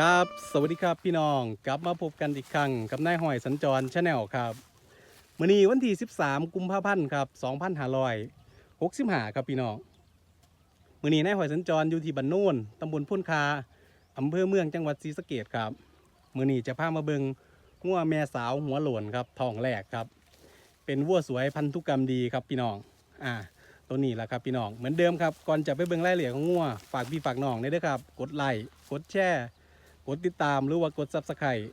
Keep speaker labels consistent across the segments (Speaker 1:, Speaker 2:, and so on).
Speaker 1: ครับ สวัสดีครับพี่น้องกลับมาพบกันอีกครั้งกับนายหอยสัญจรชาแนลครับมื้อนี้วันที่ 13 กุมภาพันธ์ครับ2565ครับพี่น้องมื้อนี้นายหอยสัญจรอยู่ที่บ้านโน่นตำบลพุ่นคาอำเภอเมืองจังหวัดศรีสะเกษครับมื้อนี้จะพามาเบิงงัวแม่สาวหัวหลวนครับทองแรกครับ เป็นวัวสวยพันธุกรรมดีครับพี่น้องอ่าตัวนี้แหละครับพี่น้องเหมือนเดิมครับก่อนจะไปเบิ่งรายละเอียดของงัวฝากพี่ฝากน้องได้ด้วยครับ กดไลค์กดแชร์ กดติดตามหรือว่ากดซับสไครต์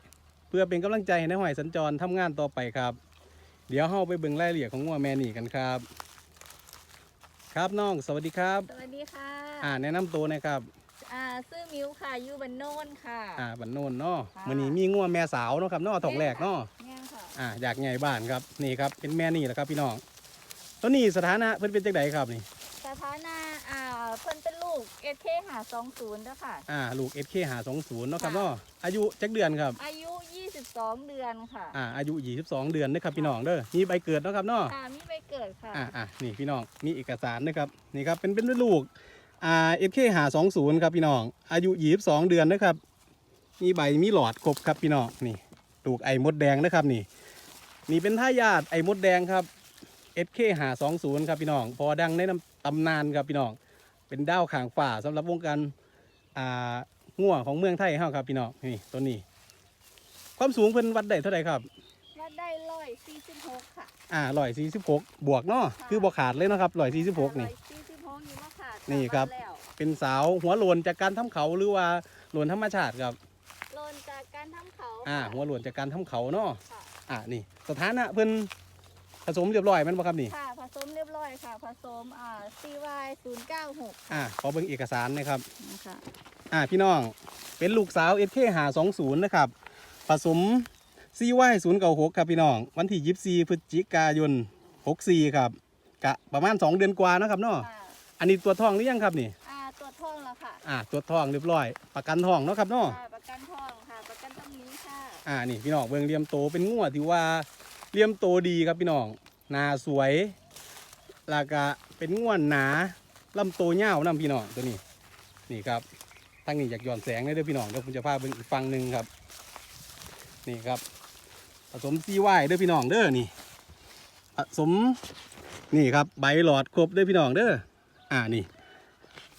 Speaker 1: เพื่อเป็นกำลังใจให้นายหอยสัญจรทำงานต่อไปครับ เดี๋ยวเฮาไปเบิ่งรายละเอียดของงัวแม่นี่กันครับ ครับน้องสวัสดีครับ
Speaker 2: สวัสดีค่ะ
Speaker 1: อ่าแนะนำตัวหนะครับ
Speaker 2: อ่าซื้อมิวค่ะอยู่บันโนนค่ะ
Speaker 1: อ่าบันโนนเนาะ
Speaker 2: ค่ะ
Speaker 1: มื้อนี้มีงัวแม่สาวเนาะครับเนาะทองแรกเนาะ
Speaker 2: แง่ค่ะ
Speaker 1: อ่าอยากใหญ่บ้านครับนี่ครับเป็นแม่นี่แหละครับพี่น้องตัวนี้สถานะเพิ่นเป็นจังไดครับนี่
Speaker 2: สถานะอ่าเพิ่น เป็นลูกเอเคหาสองศูนย์ด้วยค่ะ
Speaker 1: อ่าลูก SK หา20เนาะครับ
Speaker 2: ค่ะ
Speaker 1: เนาะอายุจักเดือนครับ
Speaker 2: อายุ 22 เดือนค่ะ
Speaker 1: อ่าอายุ22 เดือนนะครับพี่น้องเด้อมีใบเกิดเนาะครับเนาะ
Speaker 2: ค่ะมีใบเกิดค่ะ
Speaker 1: อ่าอ่านี่พี่น้องมีเอกสารนะครับนี่ครับเป็นเป็นลูกอ่า SK หา20ครับพี่น้องอายุ22เดือนนะครับ มีใบมีหลอดครบครับพี่น้องนี่ลูกไอ้มดแดงนะครับนี่ นี่เป็นทายาทไอ้มดแดงครับ SK หา20ครับพี่น้องพอดังในนำตำนานครับพี่น้อง เป็นดาวขางฝ่าสำหรับวงการอ่างัวของเมืองไทยเฮาครับพี่น้องนี่ตัวนี้ ความสูงเพิ่นวัดได้เท่าไหร่ครับ
Speaker 2: วัดได้ร้อยสี่สิบหกค่ะ
Speaker 1: อ่าร้อยสี่สิบหกบวกเนาะ
Speaker 2: ค่ะ
Speaker 1: คือบ่ขาดเลยเนาะครับร้อยสี่สิบหกนี่
Speaker 2: สี่สิบหกนี่ว่าขาด
Speaker 1: นี่ครับ
Speaker 2: แล้ว
Speaker 1: เป็นสาวหัวโลนจากการทำเขาหรือว่าโลนธรรมชาติครับ
Speaker 2: โลนจากการทำเขา
Speaker 1: อ่าหัวโลนจากการทำเขาเนาะ
Speaker 2: ค่ะ
Speaker 1: อ่านี่สถานะเพิ่นผสมเรียบร้อยแมันบ่ครับนี่
Speaker 2: ค่ะผ สมเรียบร้อยค่ะ ผสมอ่า CY ศูนย์เก้าหก
Speaker 1: อ่าขอเบิ่งเอกสารนะครับ
Speaker 2: นะคะ
Speaker 1: อ่าพี่น้องเป็นลูกสาว SK หา20นะครับ ผสม CY 096ครับพี่น้อง วันที่24พฤศจิกายน 64 ครับกะประมาณ 2 เดือนกว่าเนาะครับเนาะ
Speaker 2: ค่ะ
Speaker 1: อันนี้ตัวจทองหรือยังครับนี่
Speaker 2: อ่าตัวจท่องแล้วค่ะ
Speaker 1: อ่าตัวจทองเรียบร้อย ประกันทองเนาะครับเนาะ
Speaker 2: ค่ะประกันทองค่ะ ประกันตำนี้ค่ะ
Speaker 1: อ่านี่พี่น้องเบิ่งเลียมโตเป็นงัวที่ว่าเลียมโตดีครับพี่น้องหนาสวย แล้วก็เป็นงัวนหนาลำโตเง่านํพี่น้องตัวนี้ นี่ครับตั้งนี้อยากย้อนแสงเลยเด้อพี่น้องเดี๋ยวผมจะพาเบิ่งอีกฝั่งหนึ่งครับ นี่ครับ ผสมซีไวเด้อพี่น้องเด้อนี่ผสมนี่ครับใบหลอดครบเด้อพี่น้องเด้ออ่านี่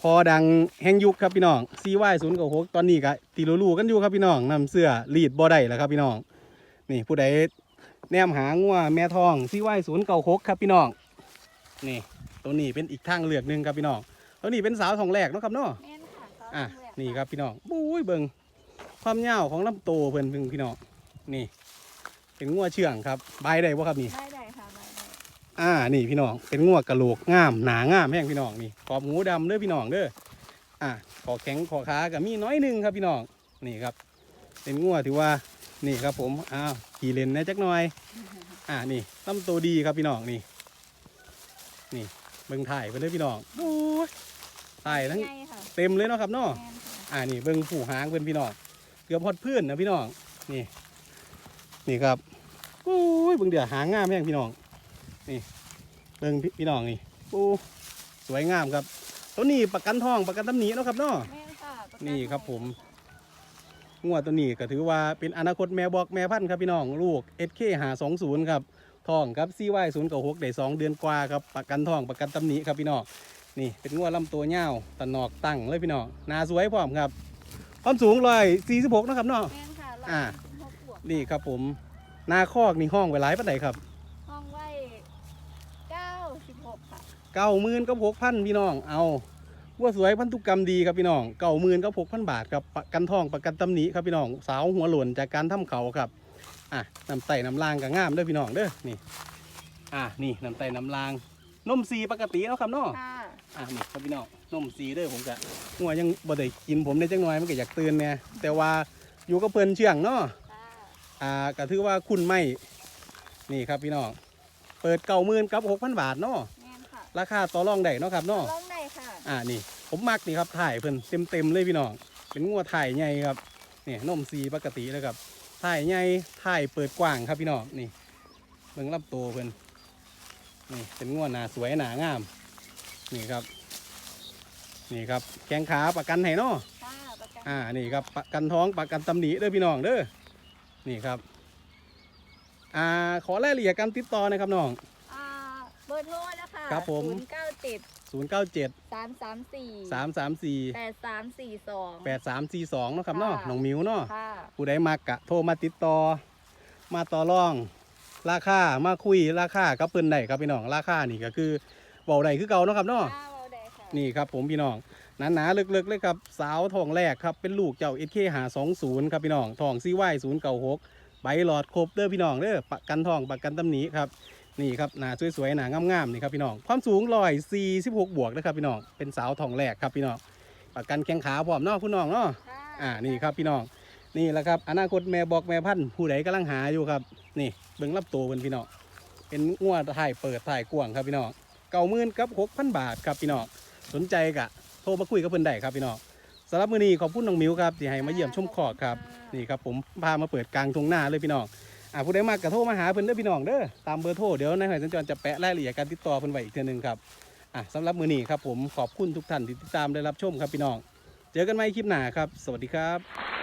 Speaker 1: พอดังแห้งยุคครับพี่น้องซีไวศูนย์กับหกตอนนี้ก็ตีรูๆกันอยู่ครับพี่น้องนำเสื้อรีดบ่ได้แล้วครับพี่น้อง นี่ผู้ใดแนมหางัวแม่ทองซีไวศูนย์เก่าหกครับพี่น้อง นี่ตัวนี้เป็นอีกทางเลือกหนึ่งครับพี่น้องตัวนี้เป็นสาวทองแรกเนาะครับเนาะ
Speaker 2: แม่นค่ะซส
Speaker 1: อะ
Speaker 2: แรก
Speaker 1: นี่ครับพี่น้องบุ้ยเบิงความยาวของลำโตเพิ่นเพิ่งพี่น้องนี่ เป็นงัวเชื่องครับใบได้บ่ครับนี่
Speaker 2: ได้ได้ค่ะได้ได้
Speaker 1: อ่า นี่พี่น้อง เป็นงัวกะโหลกงาม หนางามแห้งพี่น้องนี่ขอบหูดำเด้อพี่น้องเด้อ อ่าขอแข็งขอขากับมีน้อยหนึงครับพี่น้อง นี่ครับ เป็นงัวถือว่า นี่ครับผม อ้าว ขี่เลนนะจักหน่อย อ่า นี่ลำตัวดีครับพี่น้องนี่ นี่เบิ่งถ่ายไปเลยพี่น้องโอ้ยถ่ายทั้ง
Speaker 2: ใหญ่ค่ะ
Speaker 1: เต็มเลยเนาะครับเนาะ
Speaker 2: แม่นค่ะ
Speaker 1: อ่านี่เบิ่งผู้หางเพิ่นพี่น้องเกือบพอดพื้นนะพี่น้องนี่ นี่ครับโอ้ยเบิ่งเดี๋ยวหางงามแห้งพี่น้อง นี่เบิ่งพี่พี่น้องนี่โอ้สวยงามครับตัวนี้ประกันทองประกันตำหนิเนาะครับเนาะ
Speaker 2: แม่นค่ะปะกั
Speaker 1: นี่ครับผม
Speaker 2: ให้
Speaker 1: งวดตัวนี้ก็ถือว่าเป็นอนาคตแม่บอกแม่พันธุ์ครับพี่น้อง ลูก SK หา20ครับ ทองครับ CY 0กับ6ได้2เดือนกว่าครับประกันทองประกันตำหนิครับพี่น้องนี่เป็นงวดลำตัวยาวตะนอกตั้งเลยพี่น้องหนาสวยพร้อมครับความสูงร้อยสี่สิบหกนาะครับเนาะ
Speaker 2: แม่นค่ะ
Speaker 1: อ่า
Speaker 2: ร้อยสี่สิบหกบวก
Speaker 1: นี่ครับผมหนาคอกนี่ห้องไว้หลายปันไดครับ
Speaker 2: ห้องไว้เก้าสิบหกค่ะ
Speaker 1: เก้าหมื่นก็หกพันพี่น้องเอาว่าสวยพันธุกรรมดีครับพี่น้องเก้าหมื่นก็หกพันบาทครับประกันทองประกันตำหนิครับพี่น้องสาวหัวหล่นจากการทำเขาครับ อะน้ำไต่น้ำลางก็งามเด้อพี่น้องเด้อนี่ อะนี่น้ำไต่น้ำลางนมซีปกติเนาะครับเนาะ
Speaker 2: ค่ะ
Speaker 1: อะนี่ครับพี่น้องนมซีเด้อผมกะหัวยังบ่ได้กินผมได้จังหน่อยมันก็อยากตื่นเนี่ยแต่ว่าอยู่กับเพิ่นเชื่องเนาะ
Speaker 2: ค่ะ
Speaker 1: อ่าก็ถือว่าคุณไม่นี่ครับพี่น้องเปิดเก่ามื่นกับหกพันบาทเนาะ
Speaker 2: แม่นค่ะ
Speaker 1: ราคาต่อรองได้เนาะครับเนาะ
Speaker 2: ร้องได้ค่ะ
Speaker 1: อ่านี่ผมมักนี่ครับถ่ายเพิ่นเต็มเต็มๆเลยพี่น้องเป็นงัวถ่ายใหญ่ครับเนี่ยนมซีปกติเลยครับ ถ่ายใหญ่ถ่ายเปิดกว้างครับพี่น้องนี่เบิ่งรับตัวเพิ่นนี่เป็นงัวหนาสวยหนางาม นี่ครับ นี่ครับแข้งขาประกันให้เนาะ
Speaker 2: ค่ะประก
Speaker 1: อ่านี่ครับประกันท้องประกันตำหนิเด้อพี่น้องเด้อนี่ครับอ่าขอรายละเอียดการติดต่อหนะครับน้อง
Speaker 2: อ่าเบอร์โทรนะคะ
Speaker 1: ครับผม
Speaker 2: ศูนย์เก้าเจ็ด
Speaker 1: 097
Speaker 2: สามสามสี่
Speaker 1: 334
Speaker 2: แปดสามสี่สอง
Speaker 1: 8342เนาะครับเนาะ
Speaker 2: ค่ะ
Speaker 1: น้องหมิวเนาะ
Speaker 2: ค่ะ
Speaker 1: ผู้ใดมากะโทรมาติดต่อ มาต่อรอง ราคามาคุยราคากับเพิ่นได้ครับพี่น้องราคานี่ก็คือเบาได้คือเก่าเนาะครับเนาะ
Speaker 2: ค่ะเราได้ค่ะ
Speaker 1: นี่ครับผมพี่น้องหนาๆลึกๆเลยครับสาวทองแรกครับเป็นลูกเจ้าเอเคหาสองศูนย์ครับพี่น้องทองซีไวศูนย์เก่าหกใบหลอดครบเด้อพี่น้องเด้อประกันทองประกันตำหนิครับนี่ครับหนาสวยๆหนางามๆนี่ครับพี่น้องความสูงร้อยสี่สิบหกบวกนะครับพี่น้องเป็นสาวทองแรกครับพี่น้องประกันแข้งขาพร้อมเนาะพี่น้องเนาะ
Speaker 2: ค่ะ
Speaker 1: อ่านี่ครับพี่น้อง นี่แหละครับ อนาคตแม่บอกแม่พันธุ์ผู้ใดกำลังหาอยู่ครับ นี่เบิ่งรับตัวเพิ่นพี่น้องเป็นงัวถ่ายเปิดถ่ายกว้างครับพี่น้องเก้าหมื่นกับหกพันบาทครับพี่น้องสนใจกะโทรมาคุยกับเพิ่อนได้ครับพี่น้องสำหรับมื้อนี้ขอบคุณน้องมิวครับที่ให้มาเยี่ยมชมขอกครับนี่ครับผมพามาเปิดกลางทงหน้าเลยพี่น้องอ่าผู้ใดมากกะโทรมาหาเพิ่อนเด้อพี่น้องเด้อตามเบอร์โทรเดี๋ยวนายหอยสัญจรจะแปะรายละเอียดการติดต่อเพิ่อนไว้อีกเทื่อนึงครับอะสำหรับมื้อนี้ครับผมขอบคุณทุกท่านที่ติดตามได้รับชมครับพี่น้องเจอกันใหม่คลิปหน้าครับ สวัสดีครับ